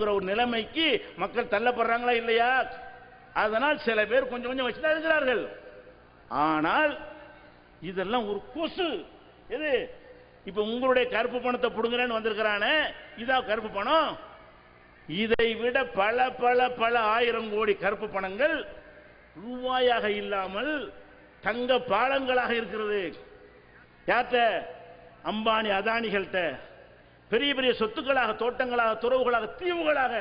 கருப்புங்கிற ஒரு நிலைமைக்கு மக்கள் தள்ளப்படுறாங்களா இல்லையா? அதனால் சில பேர் கொஞ்சம் கொஞ்சம் வச்சுதான் இருக்கிறார்கள். ஆனால் இதெல்லாம் ஒரு கொசு. எது? இப்ப உங்களுடைய கருப்பு பணத்தை பிடுங்குறேன்னு வந்திருக்கிறானே இதா கருப்பு பணம்? இதை விட பல பல பல ஆயிரம் கோடி கருப்பு பணங்கள் ரூபாயாக இல்லாமல் தங்க பாலங்களாக இருக்கிறது. யார்கிட்ட? அம்பானி அதானிகள்கிட்ட. பெரிய பெரிய சொத்துக்களாக தோட்டங்களாக துறவுகளாக தீவுகளாக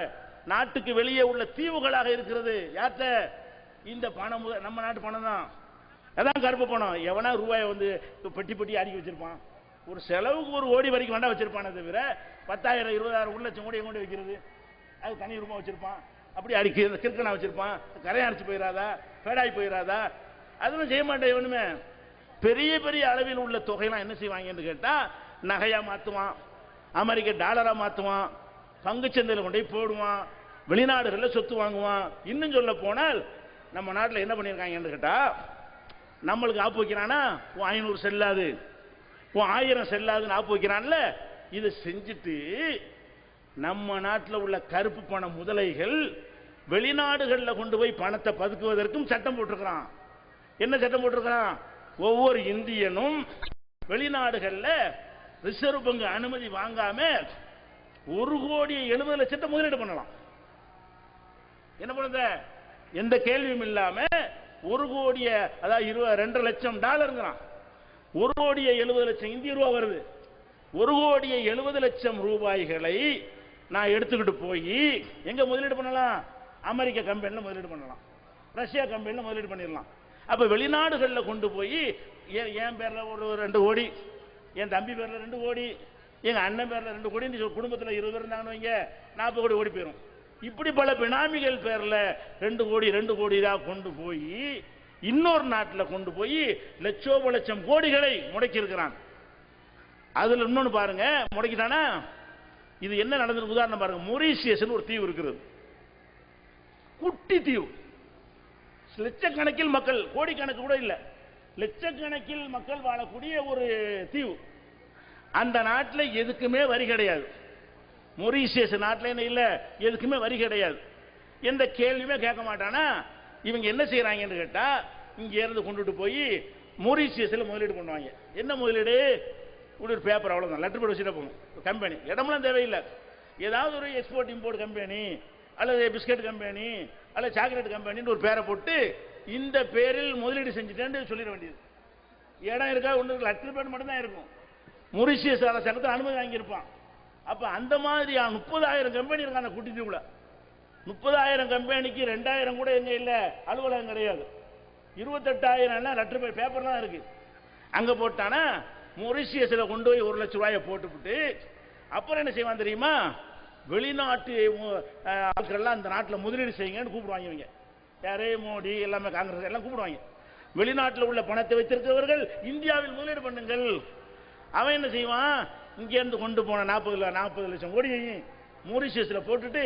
நாட்டுக்கு வெளியே உள்ள தீவுகளாக இருக்கிறது. யார்கிட்ட? இந்த பணம் நம்ம நாட்டு பணம் தான். அதான் கருப்பு பணம். எவனா ரூபாயை வந்து பெட்டி பெட்டி அடுக்கி வச்சிருப்பான். ஒரு செலவுக்கு ஒரு ஓடி வரைக்கும் வேண்டாம் வச்சிருப்பானே தவிர பத்தாயிரம் இருபதாயிரம் ஒரு லட்சம் கோடி கொண்டு வைக்கிறது. அது தனி ரூபா வச்சிருப்பான். அப்படி அடிக்கி இந்த கிறுக்கனா வச்சிருப்பான். கரையை அரைச்சு போயிடாதா பேடாய் போயிடாதா அதெல்லாம் செய்ய மாட்டேன் இவனுமே. பெரிய பெரிய அளவில் உள்ள தொகையெல்லாம் என்ன செய்வாங்கன்னு கேட்டால் நகையாக மாற்றுவான் அமெரிக்க டாலரா மாத்துவான் பங்குச்சந்தையில் கொண்டு போய் போடுவான் வெளிநாடுகளில் சொத்து வாங்குவான். இன்னும் சொல்ல போனால் நம்ம நாட்டில் என்ன பண்ணியிருக்காங்கன்னு கேட்டால் நம்மளுக்கு ஆப்பு வைக்கிறானா? உன் ஐநூறு செல்லாது. உன் ஆயிரம் செல்லாதுன்னு ஆப்பு வைக்கிறான்ல? இதை செஞ்சுட்டு நம்ம நாட்டில் உள்ள கருப்பு பண முதலைகள் வெளிநாடுகளில் கொண்டு போய் பணத்தை பதுக்குவதற்கும் சட்டம் போட்டிருக்கிறான். என்ன சட்டம் போட்டிருக்கிறான்? ஒவ்வொரு இந்தியனும் வெளிநாடுகளில் ரிசர்வ் பங்கு அனுமதி வாங்காம ஒரு கோடி எழுபது லட்சத்தை முதலீடு பண்ணலாம். என்ன பண்ணுது எந்த கேள்வியும் இல்லாம ஒரு கோடிய அதாவது இருபது ரெண்டு லட்சம் டாலருங்கிறான். ஒரு கோடிய எழுபது லட்சம் இந்திய ரூபா வருது. ஒரு கோடிய எழுபது லட்சம் ரூபாய்களை நான் எடுத்துக்கிட்டு போய் எங்க முதலீடு பண்ணலாம்? அமெரிக்க கம்பெனியில் முதலீடு பண்ணலாம். ரஷ்யா கம்பெனில முதலீடு பண்ணிடலாம். அப்போ வெளிநாடுகளில் கொண்டு போய் என் என் பேர்ல ஒரு ரெண்டு கோடி என் தம்பி பேர்ல ரெண்டு கோடி எங்கள் அண்ணன் பேர்ல ரெண்டு கோடி இந்த குடும்பத்துல இருபது பேர் இருந்தாங்கன்னு வைங்க நாற்பது கோடி ஓடி போயிடும் இப்படி பல பினாமிகள் பேர்ல ரெண்டு கோடி ரெண்டு கோடி தான் கொண்டு போய் இன்னொரு நாட்டில் கொண்டு போய் லட்சோப லட்சம் கோடிகளை முடக்கியிருக்கிறான். அதில் அதுல இன்னொன்னு பாருங்க முடக்கிட்டானா? இது என்ன நடந்தது உதாரணம் பாருங்க. மொரீசியஸ்னு ஒரு தீவு இருக்கிறது குட்டி தீவு. லட்சக்கணக்கில் மக்கள் கோடிக்கணக்கு கூட இல்லை. லட்சக்கணக்கில் மக்கள் வாழக்கூடிய ஒரு தீவு. அந்த நாட்டில் எதுக்குமே வரி கிடையாது. மொரீசியஸ் நாட்டில் என்ன இல்லை? எதுக்குமே வரி கிடையாது. எந்த கேள்வியுமே கேட்க மாட்டானா? இவங்க என்ன செய்கிறாங்கன்னு கேட்டால் இங்கே இருந்து கொண்டுட்டு போய் மொரீசியஸ்ல முதலீடு பண்ணுவாங்க. என்ன முதலீடு? இப்படி ஒரு பேப்பர் அவ்வளோதான் லெட்டர் போட்டு வச்சுட்டு போகணும் கம்பெனி இடமெல்லாம் தேவையில்லை. ஏதாவது ஒரு எக்ஸ்போர்ட் இம்போர்ட் கம்பெனி அல்லது பிஸ்கட் கம்பெனி அல்லது சாக்லேட் கம்பெனின்னு ஒரு பேரை போட்டு இந்த பேரில் முதலீடு செஞ்சுட்டேன்னு சொல்லிட வேண்டியது. இடம் இருக்கா ஒன்று லட்சம் பேர் மட்டும்தான் இருக்கும். மொரிஷியஸ் அரசாங்கத்தை அனுமதி வாங்கியிருப்பான். அப்போ அந்த மாதிரி முப்பதாயிரம் கம்பெனி இருக்கு அந்த குட்டி தீவுல. முப்பதாயிரம் கம்பெனிக்கு ரெண்டாயிரம் கூட எங்கே இல்லை அலுவலகம் கிடையாது. இருபத்தெட்டாயிரம்னா லெட்டர் பேர் பேப்பர்லாம் இருக்கு. அங்கே போட்டானா மொரிஷியஸில் கொண்டு போய் ஒரு லட்ச ரூபாயை போட்டுவிட்டு அப்புறம் என்ன செய்வான் தெரியுமா? வெளிநாட்டு ஆட்கள்லாம் அந்த நாட்டில் முதலீடு செய்யுங்கன்னு கூப்பிடுவாங்க இவங்க. யாரே மோடி எல்லாமே காங்கிரஸ் எல்லாம் கூப்பிடுவாங்க வெளிநாட்டில் உள்ள பணத்தை வைத்திருக்கிறவர்கள் இந்தியாவில் முதலீடு பண்ணுங்கள். அவன் என்ன செய்வான்? இங்கேருந்து கொண்டு போன நாற்பது நாற்பது லட்சம் கோடி மொரிஷியஸில் போட்டுட்டு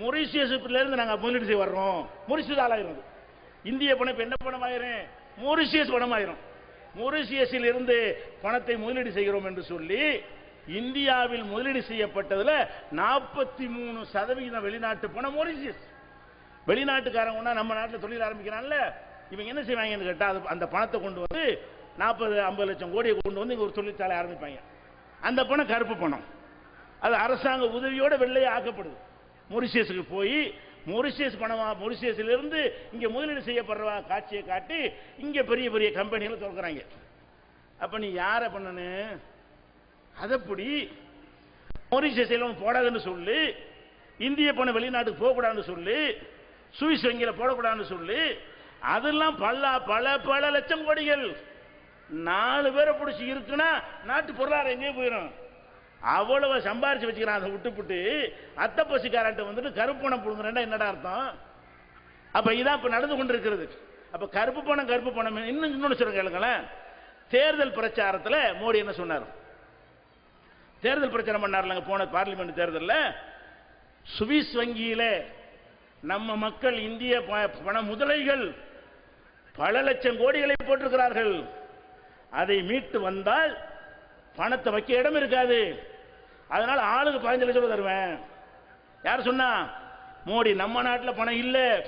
மொரிஷியஸ்லேருந்து நாங்கள் முதலீடு செய்ய வர்றோம். மொரிஷியஸ் ஆளாயிரும் இந்திய பணம் இப்போ என்ன பணமாயிரும்? மொரிஷியஸ் பணமாயிரும். மொரிஷியஸில் இருந்து பணத்தை முதலீடு செய்கிறோம் என்று சொல்லி இந்தியாவில் முதலீடு செய்யப்பட்டதில் நாற்பத்தி மூணு சதவிகிதம் வெளிநாட்டு பணம் மொரிஷியஸ். வெளிநாட்டுக்காரங்க நம்ம நாட்டில் தொழில் ஆரம்பிக்கிறான்ல. இவங்க என்ன செய்வாங்கன்னு கேட்டால் அது அந்த பணத்தை கொண்டு வந்து நாற்பது ஐம்பது லட்சம் கோடியை கொண்டு வந்து இங்கே ஒரு தொழிற்சாலை ஆரம்பிப்பாங்க. அந்த பணம் கருப்பு பணம். அது அரசாங்க உதவியோடு வெள்ளையே ஆக்கப்படுது. மொரிஷியஸுக்கு போய் மொரிஷியஸ் பணமா மொரிஷியஸ்ல இங்கே முதலீடு செய்யப்படுற காட்சியை காட்டி இங்கே பெரிய பெரிய கம்பெனிகளை திறக்கிறாங்க. அப்போ நீ யாரை பண்ணனு? அதப்படி மொரிஷியஸில் போடாதுன்னு சொல்லி. இந்திய பணம் வெளிநாட்டுக்கு போகக்கூடாதுன்னு சொல்லி. சுவிசங்கில போடக்கூடாதுன்னு சொல்லி அதெல்லாம் பல பல பல லட்சம் கோடிகள். நாலு பேரை பிடிச்சி இருக்குன்னா நாட்டு பொருளாதாரம் எங்கேயும் போயிடும் அவ்வளவு சம்பாரிச்சு வச்சுக்கிறான் அதை விட்டுப்புட்டு அத்தை பசிக்காரன்ட்ட வந்துட்டு கருப்பு பணம் புடுங்குறேன்டா என்னடா அர்த்தம்? அப்ப இதான் இப்ப நடந்து கொண்டு இருக்கிறது அப்ப கருப்பு பணம் கருப்பு பணம் இன்னும் இன்னொன்று சொல்லுங்க கேளுங்களேன். தேர்தல் பிரச்சாரத்தில் மோடி என்ன சொன்னார்? தேர்தல் பிரச்சாரம் பண்ணார்லங்க போன பார்லிமெண்ட் தேர்தலில். சுவிஸ் வங்கியில் நம்ம மக்கள் இந்திய ப- பண முதலைகள் பல லட்சம் கோடிகளை போட்டிருக்கிறார்கள். அதை மீட்டு வந்தால் பணத்தை வைக்க இடம் இருக்காது. அதனால் ஆளுக்கு பதினஞ்சு லட்சம் ரூபாய் தருவேன். யார் சொன்னா? மோடி நம்ம நாட்டில் பணம் இல்லை.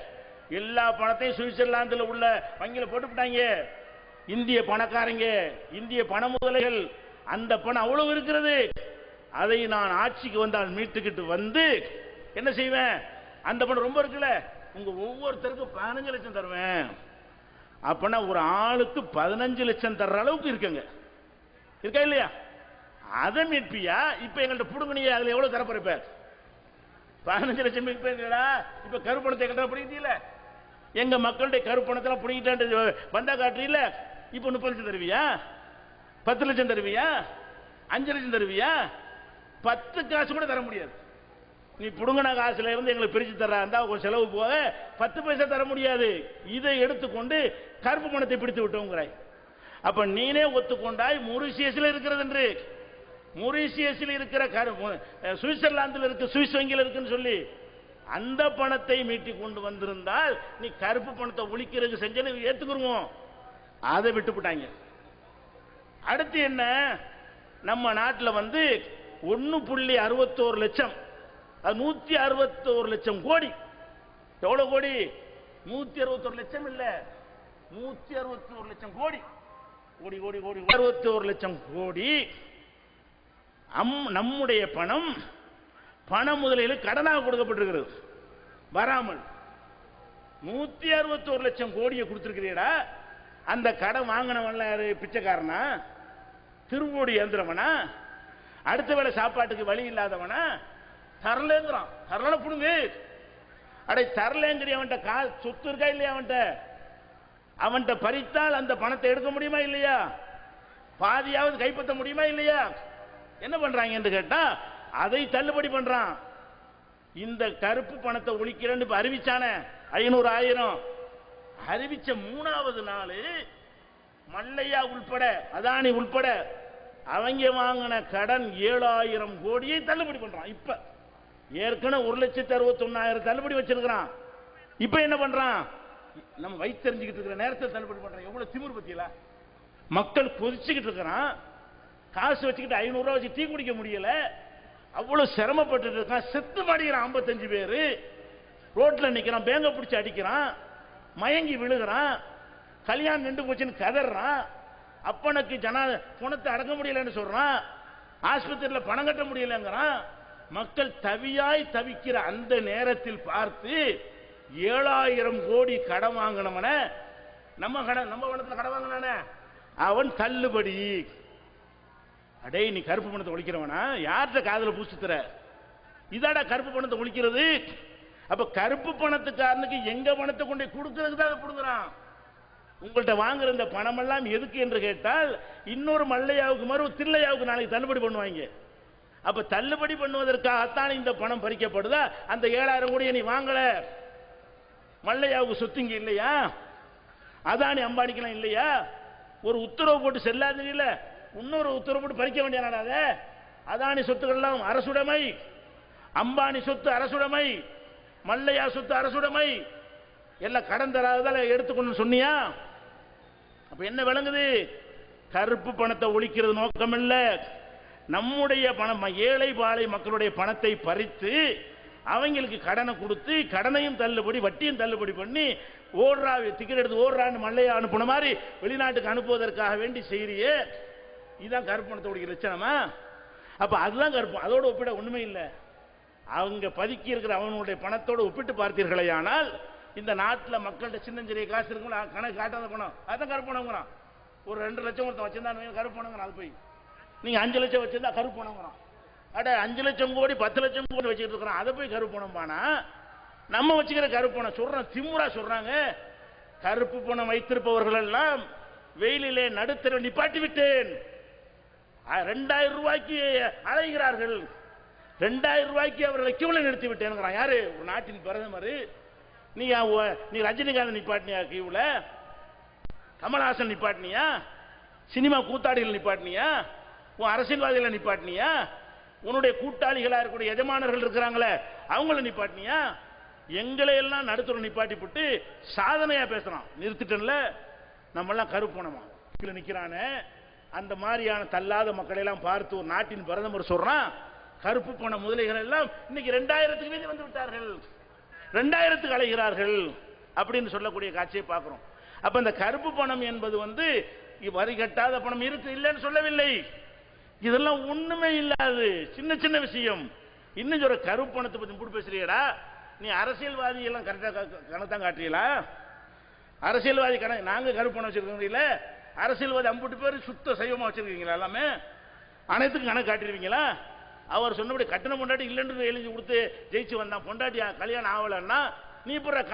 எல்லா பணத்தையும் சுவிட்சர்லாந்தில் உள்ள வங்கியில் போட்டுவிட்டாங்க இந்திய பணக்காரங்க இந்திய பண முதலைகள் அந்த பணம் அவ்வளவு இருக்கிறது. அதை நான் ஆட்சிக்கு வந்தால் மீட்டுக்கிட்டு வந்து என்ன செய்வேன்? அந்த பணம் ரொம்ப இருக்குல்ல. உங்க ஒவ்வொருத்தருக்கும் பதினஞ்சு லட்சம் தருவேன். அப்படின்னா ஒரு ஆளுக்கு பதினஞ்சு லட்சம் தர்ற அளவுக்கு இருக்குங்க. இருக்கா இல்லையா? அதை மீட்பியா? இப்ப எங்கள்கிட்ட புடுங்கணியா அதுல எவ்வளவு தரப்போற இப்ப? பதினஞ்சு லட்சம் மீட்பேங்கடா இப்ப கருப்பணத்தை கட்டா பிடிக்கல எங்க மக்களுடைய கருப்பணத்தெல்லாம் பிடிக்கிட்டாண்டு வந்தா காட்டுறீல இப்ப முப்பது லட்சம் தருவியா? பத்து லட்சம் தருவியா? அஞ்சு லட்சம் தருவியா? பத்து காசு கூட தர முடியாது. நீ புடுங்கின காசுல இருந்து எங்களுக்கு பிரிச்சு தர இருந்தா செலவு போக பத்து பைசா தர முடியாது. இதை எடுத்துக்கொண்டு கருப்பு பணத்தை பிடித்து விட்டோங்கிறாய். அப்ப நீனே ஒத்துக்கொண்டாய் மொரிசியஸில் இருக்கிறது என்று. மொரிசியஸில் இருக்கிற சுவிட்சர்லாந்தில் இருக்கு சுவிஸ் வங்கியில் இருக்குன்னு சொல்லி. அந்த பணத்தை மீட்டி கொண்டு வந்திருந்தால் நீ கருப்பு பணத்தை ஒழிக்கிறதுக்கு செஞ்சு ஏத்துக்குருவோம். அதை விட்டுவிட்டாங்க அடுத்து என்ன? நம்ம நாட்டில் வந்து ஒன்று புள்ளி அறுபத்தோரு லட்சம் அது நூற்றி அறுபத்தோரு லட்சம் கோடி. எவ்வளவு கோடி? நூற்றி அறுபத்தோரு லட்சம் இல்லை. நூற்றி அறுபத்தோரு லட்சம் கோடி. கோடி கோடி கோடி அறுபத்தோரு லட்சம் கோடி. அம் நம்முடைய பணம் பண முதலில் கடனாக கொடுக்கப்பட்டிருக்கிறது. வராமல். நூத்தி அறுபத்தோரு லட்சம் கோடியை கொடுத்திருக்கிறீடா. அந்த கடன் வாங்கினவன்ல பிச்சைக்காரனா? திருவோடி இயந்திரவனா? அடுத்த வேலை சாப்பாட்டுக்கு வழி இல்லாதவனா? தரலங்கிறான். தரல புடுங்கு. அடே தரலங்கிற அவன்கிட்ட கா சொத்து இருக்கா இல்லையா அவன்கிட்ட? அவன்கிட்ட பறித்தால் அந்த பணத்தை எடுக்க முடியுமா இல்லையா? பாதியாவது கைப்பற்ற முடியுமா இல்லையா? என்ன பண்றாங்க என்று கேட்டா அதை தள்ளுபடி பண்றான். இந்த கருப்பு பணத்தை ஒழிக்கிறேன்னு அறிவிச்சானே ஐநூறு ஆயிரம் அறிவிச்ச மூணாவது நாள் மல்லையா உள்பட அதானி உள்பட அவங்க வாங்கின கடன் ஏழாயிரம் கோடியை தள்ளுபடி பண்றான். இப்ப ஏற்கனவே ஒரு லட்சத்தி அறுபத்தி ஒன்னாயிரம் தள்ளுபடி வச்சிருக்கிறான். இப்ப என்ன பண்றான்? நம்ம வைத்தறிஞ்சுக்கிட்டு இருக்கிற நேரத்தை தள்ளுபடி பண்றான். எவ்வளவு திமிர் பத்தியில? மக்கள் கொதிச்சுக்கிட்டு இருக்கிறான். காசு வச்சுக்கிட்டு ஐநூறு ரூபா வச்சு டீ குடிக்க முடியல. அவ்வளவு சிரமப்பட்டு இருக்கான். செத்து மாடிக்கிறான் ஐம்பத்தஞ்சு பேரு. ரோட்ல நிக்கிறான் பேங்க பிடிச்சி அடிக்கிறான் மயங்கி விழுகிறான் கல்யாணம் நின்று போச்சுன்னு கதறான். அப்பனுக்கு ஜனா பணத்தை அடக்க முடியலன்னு சொல்றான். ஆஸ்பத்திரியில் பணம் கட்ட முடியலங்கிறான். மக்கள் தவியாய் தவிக்கிற அந்த நேரத்தில் பார்த்து ஏழாயிரம் கோடி கடன் வாங்கினவன நம்ம கடன் நம்ம பணத்தில் கடன் வாங்கினானே அவன் தள்ளுபடி. அடே நீ கருப்பு பணத்தை ஒழிக்கிறவனா? யார்கிட்ட காதுல பூசுத்துற இதாடா கருப்பு பணத்தை ஒழிக்கிறது. அப்ப கருப்பு பணத்துக்காரனுக்கு எங்க பணத்தை கொண்டு போய் கொடுக்கறதுக்கு தான் அதை கொடுக்குறான்? உங்கள்கிட்ட வாங்குற இந்த பணமெல்லாம் எதுக்கு என்று கேட்டால் இன்னொரு மல்லையாவுக்கு மறு தில்லையாவுக்கு நாளைக்கு தள்ளுபடி பண்ணுவாங்க. அப்ப தள்ளுபடி பண்ணுவதற்காகத்தான் இந்த பணம் பறிக்கப்படுதா? அந்த ஏழாயிரம் கோடியை நீ வாங்கல. மல்லையாவுக்கு சொத்துங்க இல்லையா? அதானி அம்பானிக்கெல்லாம் இல்லையா? ஒரு உத்தரவு போட்டு செல்லாது இல்ல இன்னொரு உத்தரவு போட்டு பறிக்க வேண்டிய நாடாத அதானி சொத்துக்கள்லாம் அரசுடைமை. அம்பானி சொத்து அரசுடைமை. மல்லையா சொத்து அரசுடைமை. எல்லாம் கடன் தராதால எடுத்துக்கணும்னு சொன்னியா? அப்ப என்ன விளங்குது? கருப்பு பணத்தை ஒழிக்கிறது நோக்கம் இல்லை நம்முடைய பணம் ஏழை பாலை மக்களுடைய பணத்தை பறித்து அவங்களுக்கு கடனை கொடுத்து கடனையும் தள்ளுபடி வட்டியும் தள்ளுபடி பண்ணி ஓடுறா டிக்கெட் எடுத்து ஓடுறான்னு மல்லையா அனுப்புன மாதிரி வெளிநாட்டுக்கு அனுப்புவதற்காக வேண்டி செய்கிறியே இதுதான் கருப்பு லட்சணமா? அப்போ அதுதான் கருப்பு அதோட ஒப்பிட ஒன்றுமே இல்லை. அவங்க பதுக்கி இருக்கிற அவனுடைய பணத்தோடு ஒப்பிட்டு பார்த்தீர்களே ஆனால் இந்த நாட்டில் மக்கள்கிட்ட சின்னஞ்சிறிய காசு இருக்கும் கணக்கு காட்டாத பணம். அதுதான் கருப்பு ஒரு ரெண்டு லட்சம் ஒருத்தன் வச்சிருந்தான் கருப்பு பணங்கிறான் அது போய். நீங்கள் அஞ்சு லட்சம் வச்சுருந்தா கருப்பு அட அஞ்சு லட்சம் கோடி பத்து லட்சம் கோடி வச்சுக்கிட்டு இருக்கிறோம் அதை போய் கருப்பணம் பானா? நம்ம வச்சுக்கிற கருப்பணம் சொல்கிறோம் திமுறா சொல்கிறாங்க கருப்பு பணம் வைத்திருப்பவர்கள் எல்லாம் வெயிலிலே நடுத்தர நிப்பாட்டி விட்டேன். ரெண்டாயிரம் ரூபாய்க்கு அலைகிறார்கள். ரெண்டாயிரம் ரூபாய்க்கு அவர்களை கியூல நிறுத்தி விட்டேன் யாரு? ஒரு நாட்டின் பிரதமர். நீ நீ ரஜினிகாந்த் நிப்பாட்டினியா கியூல? கமல்ஹாசன் நிப்பாட்டினியா? சினிமா கூத்தாடிகள் நிப்பாட்டினியா? உன் அரசியல்வாதிகளை நிப்பாட்டினியா? உன்னுடைய கூட்டாளிகளாக இருக்கக்கூடிய எஜமானர்கள் இருக்கிறாங்களே அவங்கள நிப்பாட்டினியா? எங்களை எல்லாம் நடுத்துற நிப்பாட்டி போட்டு சாதனையா பேசுறான். நிறுத்திட்டன்ல? நம்மெல்லாம் கருப்பணமா கீழே நிற்கிறானே அந்த மாதிரியான தள்ளாத மக்களை எல்லாம் பார்த்து ஒரு நாட்டின் பிரதமர் சொல்றான் கருப்பு போன முதலைகள் எல்லாம் இன்னைக்கு ரெண்டாயிரத்துக்கு மீது வந்து விட்டார்கள். ரெண்டாயிரத்துக்கு அலைகிறார்கள். அப்படின்னு சொல்லக்கூடிய காட்சியை பார்க்கிறோம். அப்ப இந்த கருப்பு பணம் என்பது வந்து வரி கட்டாத பணம் இருக்கு இல்லைன்னு சொல்லவில்லை. இதெல்லாம் ஒண்ணுமே இல்லாது. சின்ன சின்ன விஷயம். இன்னும் சொல்ற கருப்பணத்தை பத்தி இப்படி பேசுறீடா நீ அரசியல்வாதி எல்லாம் கரெக்டா கணத்தான் காட்டுறீங்களா? அரசியல்வாதி கணக்கு நாங்க கருப்பணம் வச்சிருக்கோம் இல்ல. அரசியல்வாதி அம்புட்டு பேர் சுத்த சைவமா வச்சிருக்கீங்களா எல்லாமே? அனைத்துக்கும் கணக்கு காட்டிடுவீங்களா அவர் சொன்னபடி கட்டணம் பொண்டாட்டி இல்லைன்னு எழுதி கொடுத்து ஜெயிச்சு வந்தான். பொண்டாட்டி கல்யாணம் ஆகலன்னா நீ போற